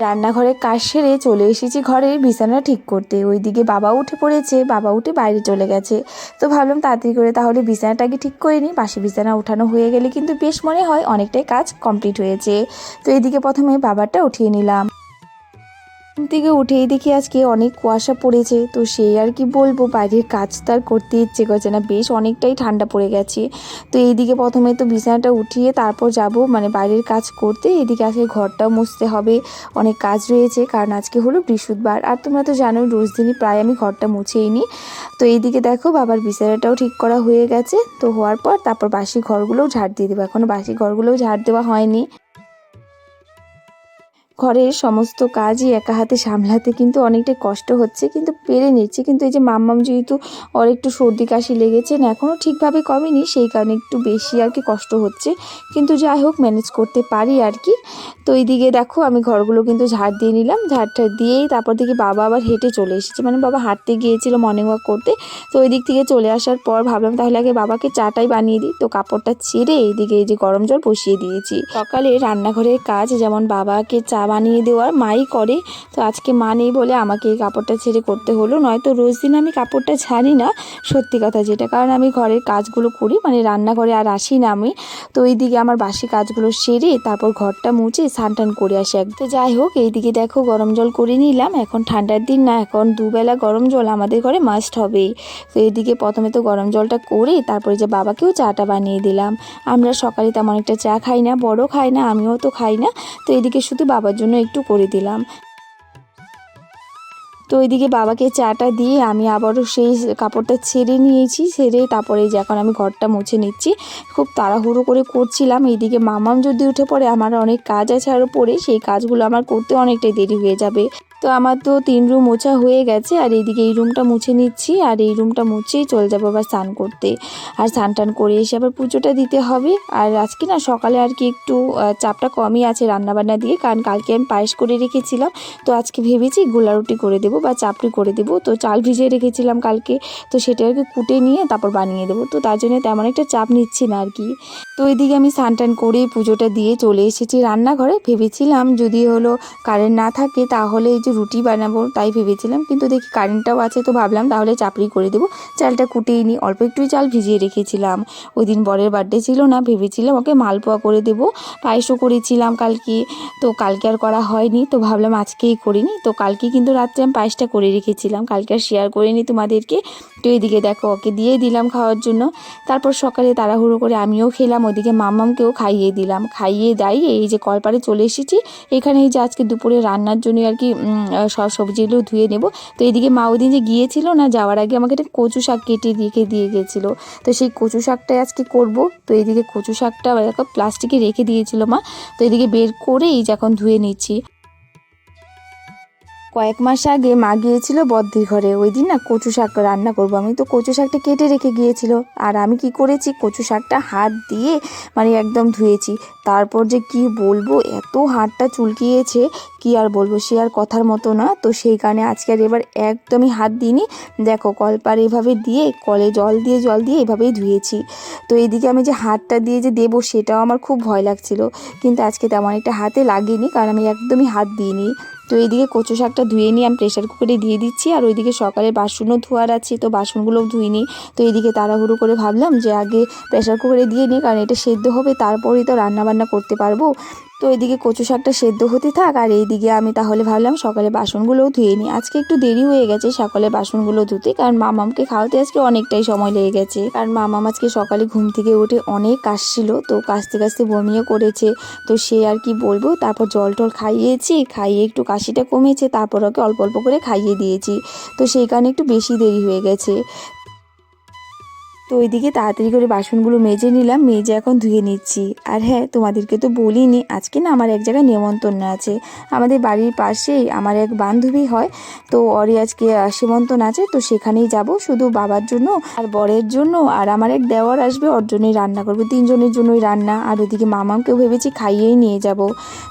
রান্নাঘরে কাজ সেরে চলে এসেছি ঘরের বিছানা ঠিক করতে। ওইদিকে বাবা উঠে পড়েছে বাবা উঠে বাইরে চলে গেছে। তো ভাবলাম তাড়াতাড়ি করে তাহলে বিছানাটাকে ঠিক করে নিই। পাশে বিছানা উঠানো হয়ে গেলে কিন্তু বেশ মনে হয় অনেকটাই কাজ কমপ্লিট হয়েছে। তো এইদিকে প্রথমে বাবারটা উঠিয়ে নিলাম। থেকে উঠেই দেখি আজকে অনেক কুয়াশা পড়েছে। তো সেই আর কি বলব, বাইরের কাজ তো আর করতে ইচ্ছে করছে না, বেশ অনেকটাই ঠান্ডা পড়ে গেছে। তো এইদিকে প্রথমে তো বিছানাটা উঠিয়ে তারপর যাব মানে বাইরের কাজ করতে। এদিকে আজকে ঘরটাও মুছতে হবে, অনেক কাজ রয়েছে, কারণ আজকে হলো বৃহস্পতিবার। আর তোমরা তো জানোই, রোজ দিনই প্রায় আমি ঘরটা মুছেই নিই তো এইদিকে দেখো, বাবার বিছানাটাও ঠিক করা হয়ে গেছে। তো হওয়ার পর তারপর বাসি ঘরগুলোও ঝাড় দিয়ে দেবো। এখনও বাসি ঘরগুলোও ঝাড় দেওয়া হয়নি। ঘরের সমস্ত কাজই একা হাতে সামলাতে কিন্তু অনেকটাই কষ্ট হচ্ছে, কিন্তু পেরে নিচ্ছে। কিন্তু এই যে মাম্মাম যেহেতু ওর একটু সর্দি কাশি লেগেছে না এখনও ঠিকভাবে কমেনি, সেই কারণে একটু বেশি আর কি কষ্ট হচ্ছে। কিন্তু যাই হোক ম্যানেজ করতে পারি আর কি। তো এইদিকে দেখো, আমি ঘরগুলো কিন্তু ঝাড় দিয়ে নিলাম ঝাড়টা দিয়েই তারপর থেকে বাবা আবার হেঁটে চলে এসেছে। মানে বাবা হাঁটতে গিয়েছিল মর্নিং ওয়াক করতে। তো ওই দিক থেকে চলে আসার পর ভাবলাম তাহলে আগে বাবাকে চাটাই বানিয়ে দিই। তো কাপড়টা ছেড়ে এইদিকে এই যে গরম জল বসিয়ে দিয়েছি। সকালে রান্নাঘরের কাজ, যেমন বাবাকে চা বানিয়ে দেওয়ার মাই করে। তো আজকে মা নেই বলে আমাকে এই কাপড়টা ছেড়ে করতে হলো। নয়তো রোজ দিন আমি কাপড়টা ছাড়ি না, সত্যি কথা যেটা। কারণ আমি ঘরের কাজগুলো করি মানে রান্নাঘরে আর আসি না আমি। তো এইদিকে আমার বাসি কাজগুলো সেরে তারপর ঘরটা মুছে টান করে আসি এক। তো যাই হোক, এইদিকে দেখো গরম জল করে নিলাম। এখন ঠান্ডার দিন না, এখন দুবেলা গরম জল আমাদের ঘরে মাস্ট হবে তো এইদিকে প্রথমে তো গরম জলটা করে তারপরে যে বাবাকেও চাটা বানিয়ে দিলাম। আমরা সকালে তেমন একটা চা খাই না, বড় খাই না, আমিও তো খাই না। তো এদিকে শুধু বাবার জন্য একটু করে দিলাম। তো ওইদিকে বাবাকে চাটা দিয়ে আমি আবারও সেই কাপড়টা ছেড়ে নিয়েছি, ছেড়ে তারপরে যে এখন আমি ঘরটা মুছে নিচ্ছি, খুব তাড়াহুড়ো করে করছিলাম। এইদিকে মামাম যদি উঠে পড়ে, আমার অনেক কাজ আছে আরও পরে সেই কাজগুলো আমার করতে অনেকটাই দেরি হয়ে যাবে। তো আমার তো তিন রুম মোছা হয়ে গেছে, আর এইদিকে এই রুমটা মুছে নিচ্ছি, আর এই রুমটা মুছেই চলে যাব আবার স্নান করতে। আর স্নান টান করে এসে আবার পুজোটা দিতে হবে। আর আজকে না সকালে আর কি একটু চাপটা কমই আছে রান্নাবান্না দিয়ে, কারণ কালকে আমি পায়েস করে রেখেছিলাম। তো আজকে ভেবেছি গোলা রুটি করে দেবো বা চাপড়ি করে দেবো। তো চাল ভিজিয়ে রেখেছিলাম কালকে, তো সেটা আর কি কুটে নিয়ে তারপর বানিয়ে দেবো। তো তার জন্য তেমন একটা চাপ নিচ্ছি না আর কি। তো ওইদিকে আমি স্নান টান করে পুজোটা দিয়ে চলে এসেছি রান্নাঘরে। ভেবেছিলাম যদি হলো কারেন্ট না থাকে তাহলে এই রুটি বানাবো, তাই ভেবেছিলাম। কিন্তু দেখি কারেন্টটাও আছে, তো ভাবলাম তাহলে চাপড়ি করে দেবো। চালটা কুটিয়ে নিই অল্প একটুই চাল ভিজিয়ে রেখেছিলাম। ওই দিন বরের বার্থডে ছিল না, ভেবেছিলাম ওকে মালপোয়া করে দেবো। পায়েসও করেছিলাম কালকে, তো কালকে আর করা হয়নি, তো ভাবলাম আজকেই করিনি তো কালকে কিন্তু রাত্রে আমি পায়েসটা করে রেখেছিলাম, কালকে আর শেয়ার করিনি তোমাদেরকে। তো এইদিকে দেখো, ওকে দিয়ে দিলাম খাওয়ার জন্য। তারপর সকালে তাড়াহুড়ো করে আমিও খেলাম, ওদিকে মামামকেও খাইয়ে দিলাম। খাইয়ে দাইয়ে এই যে কলপারে চলে এসেছি এখানে এই যে আজকে দুপুরে রান্নার জন্য আর কি সব সবজিগুলো ধুয়ে নেব। তো এদিকে মা ওই দিন যে গিয়েছিল না, যাওয়ার আগে আমাকে একটা কচু শাক কেটে রেখে দিয়ে গেছিল। তো সেই কচু শাকটাই আজকে করব। তো এদিকে কচু শাকটা প্লাস্টিকে রেখে দিয়েছিল মা। তো এদিকে বের করেই এই যে এখন ধুয়ে নিচ্ছি। কয়েক মাস আগে মা গিয়েছিল বদ্ধির ঘরে। ওই দিন না কচু শাক রান্না করব। আমি তো কচু শাকটা কেটে রেখে গিয়েছিল। আর আমি কি করেছি? কচু শাকটা হাত দিয়ে মানে একদম ধুয়েছি। তারপর যে কি বলব? এত হাতটা চুলকিয়েছে, কি আর বলব? সে আর কথার মতো না। তো সেই কারণে আজকে আর এবার একদমই হাত দিইনি। দেখো, কলপার এভাবে দিয়ে, কলে জল দিয়ে জল দিয়ে এভাবেই ধুয়েছি। তো এইদিকে আমি যে হাতটা দিয়ে যে দেবো, সেটাও আমার খুব ভয় লাগছিল। কিন্তু আজকে তেমন একটা হাতে লাগেনি, কারণ আমি একদমই হাত দিইনি। তো এইদিকে কচু শাকটা ধুয়ে নিয়ে আমি প্রেশার কুকারে দিয়ে দিচ্ছি, আর ওইদিকে সকালে বাসনও ধোয়ার আছে, তো বাসনগুলোও ধুই নিই। তো এইদিকে তাড়াহুড়ো করে ভাবলাম যে আগে প্রেশার কুকারে দিয়ে নিই, কারণ এটা সেদ্ধ হবে, তারপরেই তো রান্নাবান্না করতে পারব। তো এইদিকে কচু শাকটা সেদ্ধ হতে থাক, আর এইদিকে আমি তাহলে ভাবলাম সকালে বাসনগুলোও ধুয়ে নিই। আজকে একটু দেরি হয়ে গেছে সকালে বাসনগুলো ধুতে, কারণ মামামকে খাওয়াতে আজকে অনেকটাই সময় লেগে গেছে। কারণ মামাম আজকে সকালে ঘুম থেকে উঠে অনেক কাশছিল, তো কাশতে কাশতে বমিও করেছে। তো সে আর কি বলব, তারপর জল টল খাইয়েছি, খাইয়ে একটু কাশিটা কমেছে, তারপর ওকে অল্প অল্প করে খাইয়ে দিয়েছি। তো সেই কারণে একটু বেশি দেরি হয়ে গেছে। তো ওইদিকে তাড়াতাড়ি করে বাসনগুলো মেজে নিলাম, মেজে এখন ধুয়ে নিচ্ছি। আর হ্যাঁ তোমাদেরকে তো বলিনি, আজকে না আমার এক জায়গায় নেমন্তন্ন আছে। আমাদের বাড়ির পাশেই আমার এক বান্ধবী হয়, তো ওরই আজকে সীমন্তন আছে, তো সেখানেই যাব শুধু বাবার জন্য আর বরের জন্য। আর আমার এক দেওয়ার আসবে, ওর জন্যই রান্না করব, তিনজনের জন্যই রান্না। আর ওদিকে মামাকেও ভেবেছি খাইয়েই নিয়ে যাব।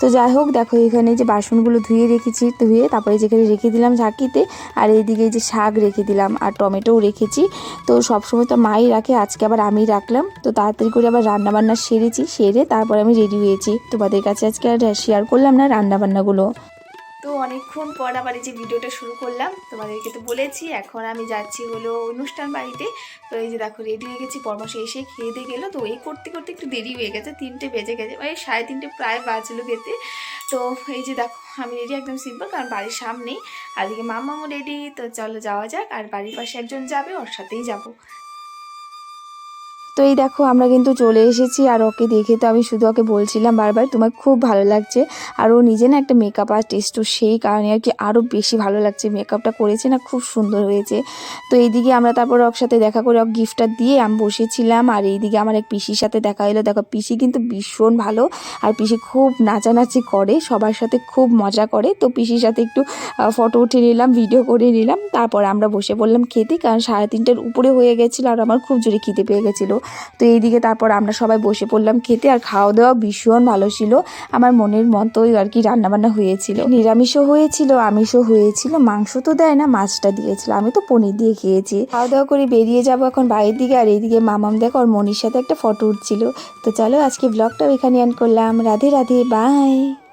তো যাই হোক, দেখো এখানে যে বাসনগুলো ধুয়ে রেখেছি, ধুয়ে তারপরে যেখানে রেখে দিলাম ঝাঁকিতে, আর এইদিকে যে শাক রেখে দিলাম আর টমেটোও রেখেছি। তো সবসময় তো মাই রাখে, আজকে আবার আমি রাখলাম। তো তাড়াতাড়ি করে আবার রান্না বান্না সেরেছি, সেরে তারপরে আমি রেডি হয়েছি। তোমাদের কাছে আজকে আর শেয়ার করলাম না রান্না বান্নাগুলো তো অনেকক্ষণ পর আবার এই যে ভিডিওটা শুরু করলাম, তোমাদেরকে তো বলেছি, এখন আমি যাচ্ছি হলো অনুষ্ঠান বাড়িতে। তো এই যে দেখো রেডি হয়ে গেছি পরামর্শ এসে খেয়ে দিয়ে গেলো। তো এই করতে করতে একটু দেরি হয়ে গেছে, তিনটে বেজে গেছে মানে সাড়ে তিনটে প্রায় বাজলো খেতে। তো এই যে দেখো, আমি রেডি একদম সিম্পল কারণ বাড়ির সামনেই। আর এদিকে মামামও রেডি তো চলো যাওয়া যাক। আর বাড়ির পাশে একজন যাবে, ওর সাথেই যাব। তো এই দেখো, আমরা কিন্তু চলে এসেছি আর ওকে দেখে তো আমি শুধু ওকে বলছিলাম বারবার, তোমার খুব ভালো লাগছে। আর ও নিজে না একটা মেকআপ আর্টিস্ট তো সেই কারণে আর কি আরও বেশি ভালো লাগছে। মেকআপটা করেছে না, খুব সুন্দর হয়েছে। তো এইদিকে আমরা তারপর ওর সাথে দেখা করে ওকে গিফটটা দিয়ে আমি বসেছিলাম। আর এইদিকে আমার এক পিসির সাথে দেখা হলো। দেখো, পিসি কিন্তু ভীষণ ভালো। আর পিসি খুব নাচানাচি করে, সবার সাথে খুব মজা করে। তো পিসির সাথে একটু ফটো উঠে নিলাম ভিডিও করে নিলাম। তারপর আমরা বসে পড়লাম খেতে, কারণ সাড়ে তিনটের উপরে হয়ে গেছিল আর আমার খুব জোরে খিদে পেয়ে গেছিল। তো এইদিকে তারপর আমরা সবাই বসে পড়লাম খেতে আর খাওয়া দাওয়া ভীষণ ভালো ছিল। আমার মনের মতোই আর কি রান্নাবান্না হয়েছিল। নিরামিষও হয়েছিল, আমিষও হয়েছিল। মাংস তো দেয় না, মাছটা দিয়েছিল। আমি তো পনির দিয়ে খেয়েছি। খাওয়া দাওয়া করে বেরিয়ে যাব এখন বাড়ির দিকে আর এইদিকে মামাম দেখো আর মনির সাথে একটা ফটো উঠছিল। তো চলো আজকে ব্লগটাও এখানে এন্ড করলাম। রাধে রাধে বাই